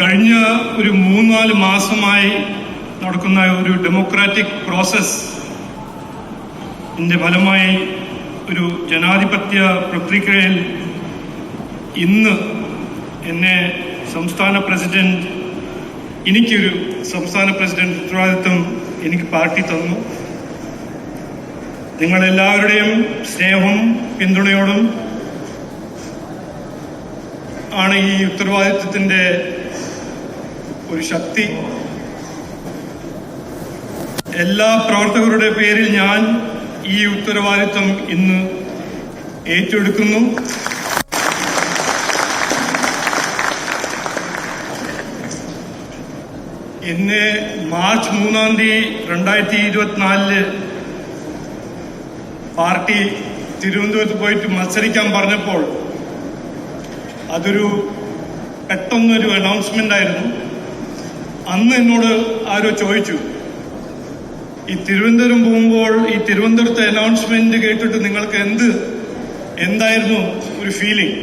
കഴിഞ്ഞ ഒരു മൂന്നാൽ മാസമായി നടക്കുന്ന ഒരു ഡെമോക്രാറ്റിക് പ്രോസസ് ഇതിന്റെ ഫലമായി ഒരു ജനാധിപത്യ പ്രക്രിയയിൽ ഇന്ന് എന്നെ സംസ്ഥാന പ്രസിഡന്റ് എനിക്കൊരു സംസ്ഥാന പ്രസിഡന്റ് ഉത്തരവാദിത്വം എനിക്ക് പാർട്ടി തന്നു. നിങ്ങളെല്ലാവരുടെയും സ്നേഹവും പിന്തുണയോടും ആണ് ഈ ഉത്തരവാദിത്വത്തിന്റെ ഒരു ശക്തി. എല്ലാ പ്രവർത്തകരുടെ പേരിൽ ഞാൻ ഈ ഉത്തരവാദിത്വം ഇന്ന് ഏറ്റെടുക്കുന്നു. എന്നെ മാർച്ച് മൂന്നാം തീയതി രണ്ടായിരത്തി ഇരുപത്തിനാലിൽ പാർട്ടി തിരുവനന്തപുരത്ത് പോയിട്ട് മത്സരിക്കാൻ പറഞ്ഞപ്പോൾ അതൊരു പെട്ടെന്നൊരു അനൗൺസ്മെന്റ് ആയിരുന്നു. അന്ന് എന്നോട് ആരോ ചോദിച്ചു ഈ തിരുവനന്തപുരം പോകുമ്പോൾ ഈ തിരുവനന്തപുരത്തെ അനൗൺസ്മെന്റ് കേട്ടിട്ട് നിങ്ങൾക്ക് എന്ത് എന്തായിരുന്നു ഒരു ഫീലിംഗ്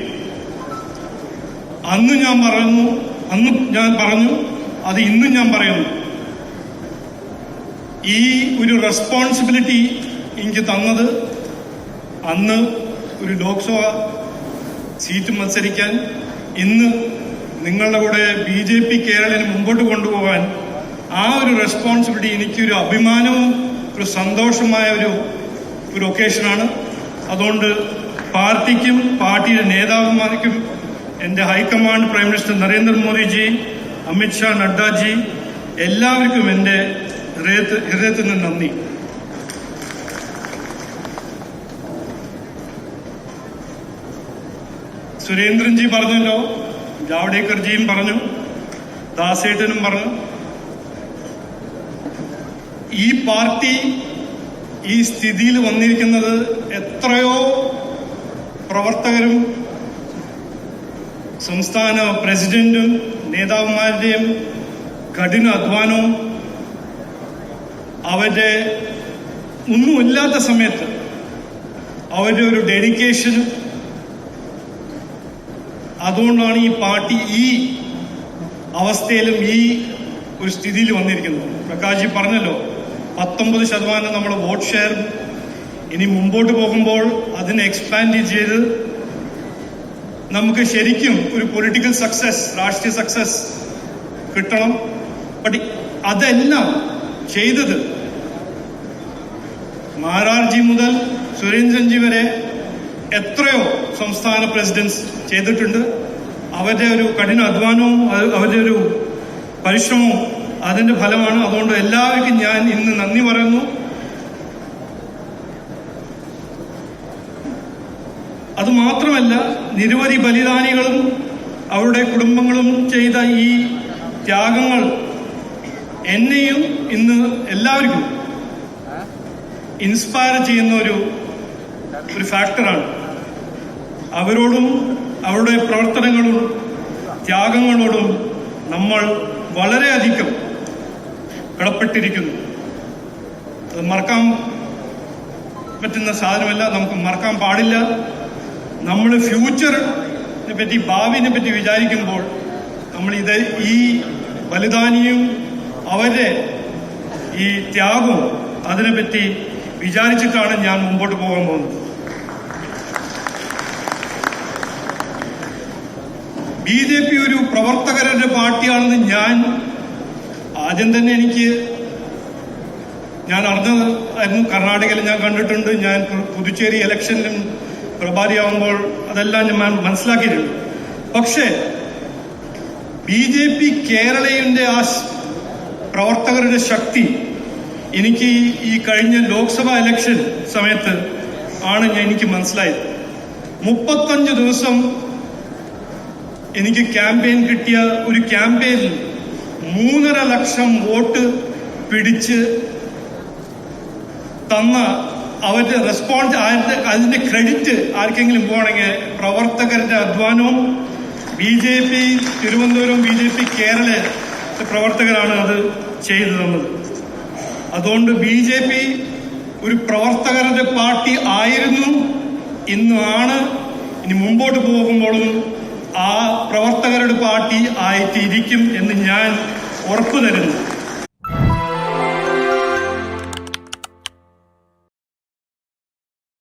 അന്ന് ഞാൻ പറഞ്ഞു അന്ന് ഞാൻ പറഞ്ഞു അത് ഇന്നും ഞാൻ പറയുന്നു. ഈ ഒരു റെസ്പോൺസിബിലിറ്റി എനിക്ക് തന്നത് അന്ന് ഒരു ലോക്സഭ സീറ്റ് മത്സരിക്കാൻ ഇന്ന് നിങ്ങളുടെ കൂടെ ബി ജെ പി കേരളത്തിന് മുമ്പോട്ട് കൊണ്ടുപോകാൻ ആ ഒരു റെസ്പോൺസിബിലിറ്റി എനിക്കൊരു അഭിമാനവും ഒരു സന്തോഷമായ ഒരു ഒരു ഒക്കേഷനാണ് അതുകൊണ്ട് പാർട്ടിക്കും പാർട്ടിയുടെ നേതാക്കന്മാർക്കും എന്റെ high command prime minister Narendra Modi ji Amit Shah Nadda ji എല്ലാവർക്കും എന്റെ ഹൃദയത്തിൽ നിന്ന് നന്ദി. സുരേന്ദ്രൻജി പറഞ്ഞല്ലോ ജാവ്ഡേക്കർജിയും പറഞ്ഞു. ദാസേട്ടനും പറഞ്ഞു ഈ പാർട്ടി ഈ സ്ഥിതിയിൽ വന്നിരിക്കുന്നത് എത്രയോ പ്രവർത്തകരും സംസ്ഥാന പ്രസിഡന്റും നേതാവുമാരുടെയും കഠിന അധ്വാനവും അവരുടെ ഒന്നുമില്ലാത്ത സമയത്ത് അവരുടെ ഒരു ഡെഡിക്കേഷനും അതുകൊണ്ടാണ് ഈ പാർട്ടി ഈ അവസ്ഥയിലും ഈ ഒരു സ്ഥിതിയിൽ വന്നിരിക്കുന്നത്. പ്രകാശ്ജി പറഞ്ഞല്ലോ പത്തൊമ്പത് ശതമാനം നമ്മുടെ വോട്ട് ഷെയർ ഇനി മുമ്പോട്ട് പോകുമ്പോൾ അതിനെ എക്സ്പാൻഡ് ചെയ്ത് നമുക്ക് ശരിക്കും ഒരു പൊളിറ്റിക്കൽ സക്സസ് രാഷ്ട്രീയ സക്സസ് കിട്ടണം. ബട്ട് അതെല്ലാം ചെയ്തത് മാരാർജി മുതൽ സുരേന്ദ്രൻജി വരെ എത്രയോ സംസ്ഥാന പ്രസിഡന്റ്സ് ചെയ്തിട്ടുണ്ട്. അവരുടെ ഒരു കഠിന അധ്വാനവും അവരുടെ ഒരു പരിശ്രമവും അതിന്റെ ഫലമാണ്. അതുകൊണ്ട് എല്ലാവർക്കും ഞാൻ ഇന്ന് നന്ദി പറയുന്നു. അത് മാത്രമല്ല നിരവധി ബലിദാനികളും അവരുടെ കുടുംബങ്ങളും ചെയ്ത ഈ ത്യാഗങ്ങൾ എന്നെയും ഇന്ന് എല്ലാവർക്കും ഇൻസ്പയർ ചെയ്യുന്ന ഒരു ഒരു ഫാക്ടറാണ് അവരോടും അവരുടെ പ്രവർത്തനങ്ങളും ത്യാഗങ്ങളോടും നമ്മൾ വളരെയധികം കടപ്പെട്ടിരിക്കുന്നു. അത് മറക്കാൻ പറ്റുന്ന സാധനമല്ല നമുക്ക് മറക്കാൻ പാടില്ല. നമ്മൾ ഫ്യൂച്ചറിനെ പറ്റി ഭാവിനെ പറ്റി വിചാരിക്കുമ്പോൾ നമ്മൾ ഇത് ഈ ബലിദാനിയും അവരുടെ ഈ ത്യാഗവും അതിനെപ്പറ്റി വിചാരിച്ചിട്ടാണ് ഞാൻ മുമ്പോട്ട് പോകാൻ പോകുന്നത്. ബി ജെ പി ഒരു പ്രവർത്തകരുടെ പാർട്ടിയാണെന്ന് ഞാൻ ആദ്യം തന്നെ എനിക്ക് ഞാൻ അറിഞ്ഞതായിരുന്നു കർണാടകയിൽ ഞാൻ കണ്ടിട്ടുണ്ട്. ഞാൻ പുതുച്ചേരി ഇലക്ഷനിലും പ്രഭാരിയാവുമ്പോൾ അതെല്ലാം ഞാൻ മനസ്സിലാക്കിയിട്ടുണ്ട്. പക്ഷേ ബി ജെ പി കേരളയുടെ ആ പ്രവർത്തകരുടെ ശക്തി എനിക്ക് ഈ കഴിഞ്ഞ ലോക്സഭാ ഇലക്ഷൻ സമയത്ത് ആണ് ഞാൻ എനിക്ക് മനസ്സിലായത്. മുപ്പത്തഞ്ച് ദിവസം എനിക്ക് ക്യാമ്പയിൻ കിട്ടിയ ഒരു ക്യാമ്പയിനിൽ മൂന്നര ലക്ഷം വോട്ട് പിടിച്ച് തന്ന അവരുടെ റെസ്പോൺസ് അതിന്റെ ക്രെഡിറ്റ് ആർക്കെങ്കിലും പോകണമെങ്കിൽ പ്രവർത്തകരുടെ അധ്വാനവും B J P Thiruvananthapuram B J P Kerala പ്രവർത്തകരാണ് അത് ചെയ്തു തന്നത്. അതുകൊണ്ട് ബി ജെ പി ഒരു പ്രവർത്തകരുടെ പാർട്ടി ആയിരുന്നു ഇന്നാണ് ഇനി മുമ്പോട്ട് പോകുമ്പോഴും ആ പ്രവർത്തകരുടെ പാർട്ടി ആയിട്ടിരിക്കും എന്ന് ഞാൻ ഉറപ്പു തരുന്നു